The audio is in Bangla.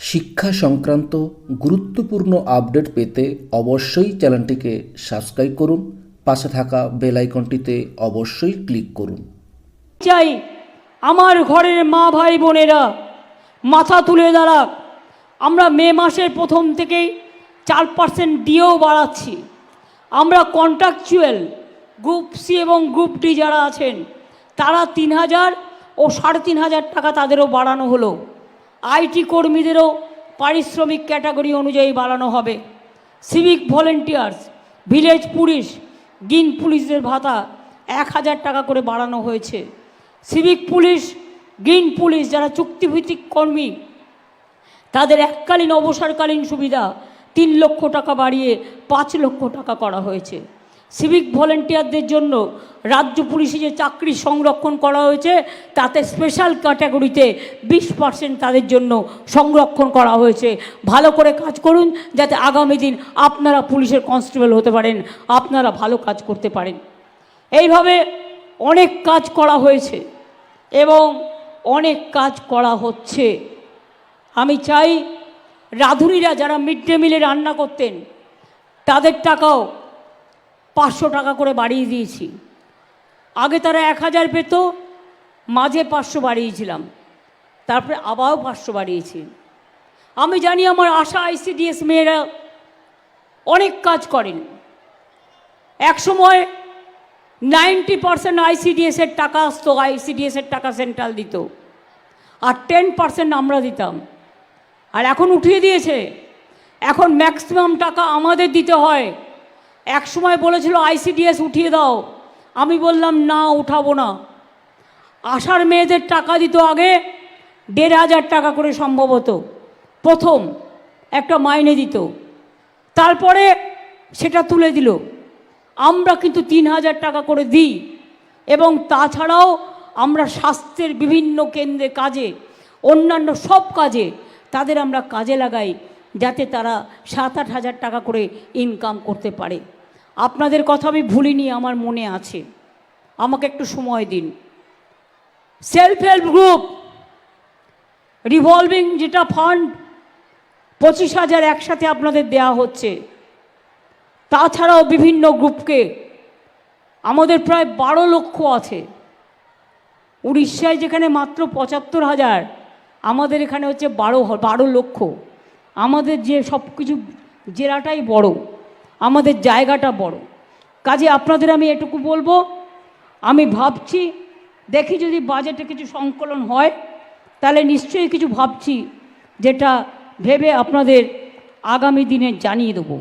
শিক্ষা সংক্রান্ত গুরুত্বপূর্ণ আপডেট পেতে অবশ্যই চ্যানেলটিকে সাবস্ক্রাইব করুন, পাশে থাকা বেল আইকনটিতে অবশ্যই ক্লিক করুন। চাই আমার ঘরের মা ভাই বোনেরা মাথা তুলে দাঁড়াক। আমরা মে মাসের প্রথম থেকেই চার পার্সেন্ট দিয়েও বাড়াচ্ছি। আমরা কন্ট্রাকচুয়াল গ্রুপ সি এবং গ্রুপ ডি যারা আছেন, তারা তিন হাজার ও সাড়ে তিন হাজার টাকা তাদেরও বাড়ানো হলো। আইটি কর্মীদেরও পারিশ্রমিক ক্যাটাগরি অনুযায়ী বাড়ানো হবে। Civic volunteers village police green পুলিশদের ভাতা এক হাজার টাকা করে বাড়ানো হয়েছে। সিভিক পুলিশ গ্রিন পুলিশ যারা চুক্তিভিত্তিক কর্মী, তাদের এককালীন অবসরকালীন সুবিধা তিন লক্ষ টাকা বাড়িয়ে পাঁচ লক্ষ টাকা করা হয়েছে। সিভিক ভলেন্টিয়ারদের জন্য রাজ্য পুলিশে যে চাকরি সংরক্ষণ করা হয়েছে, তাতে স্পেশাল ক্যাটাগরিতে বিশ পার্সেন্ট তাদের জন্য সংরক্ষণ করা হয়েছে। ভালো করে কাজ করুন, যাতে আগামী দিন আপনারা পুলিশের কনস্টেবল হতে পারেন, আপনারা ভালো কাজ করতে পারেন। এইভাবে অনেক কাজ করা হয়েছে এবং অনেক কাজ করা হচ্ছে। আমি চাই রাঁধুনিরা যারা মিড ডে মিলে রান্না করতেন, তাদের টাকাও পাঁচশো টাকা করে বাড়িয়ে দিয়েছি। আগে তারা এক হাজার পেত, মাঝে পাঁচশো বাড়িয়েছিলাম। তারপরে আবারও পাঁচশো বাড়িয়েছি। আমি জানি আমার আশা আইসিডিএস মেয়েরা অনেক কাজ করেন। এক সময় নাইনটি পার্সেন্ট আইসিডিএসের টাকা আসতো আইসিডিএসের টাকা সেন্ট্রাল দিত। আর টেন পার্সেন্ট আমরা দিতাম। আর এখন উঠিয়ে দিয়েছে। এখন ম্যাক্সিমাম টাকা আমাদের দিতে হয়। এক সময় বলেছিল আইসিডিএস উঠিয়ে দাও। আমি বললাম, না, উঠাবো না। আশার মেয়েদের টাকা দিত আগে, দেড় হাজার টাকা করে সম্ভবত প্রথম একটা মাইনে দিত। তারপরে সেটা তুলে দিল। আমরা কিন্তু তিন হাজার টাকা করে দিই। এবং তাছাড়াও আমরা স্বাস্থ্যের বিভিন্ন কেন্দ্রে কাজে, অন্যান্য সব কাজে, তাদের আমরা কাজে লাগাই, যাতে তারা সাত আট হাজার টাকা করে ইনকাম করতে পারে। আপনাদের কথা আমি ভুলিনি, আমার মনে আছে। আমাকে একটু সময় দিন। সেলফ হেল্প গ্রুপ রিভলভিং যেটা ফান্ড পঁচিশ হাজার একসাথে আপনাদের দেয়া হচ্ছে। তাছাড়াও বিভিন্ন গ্রুপকে আমাদের প্রায় বারো লক্ষ আছে। উড়িষ্যায় যেখানে মাত্র পঁচাত্তর হাজার, আমাদের এখানে হচ্ছে বারো বারো লক্ষ। আমাদের যে সব কিছু জেলাটাই বড়। আমাদের জায়গাটা বড়। কাজে আপনাদের আমি এটুকু বলব, আমি ভাবছি, দেখি যদি বাজেটে কিছু সংকলন হয়, তাহলে নিশ্চয়ই কিছু ভাবছি, যেটা ভেবে আপনাদের আগামী দিনে জানিয়ে দেবো।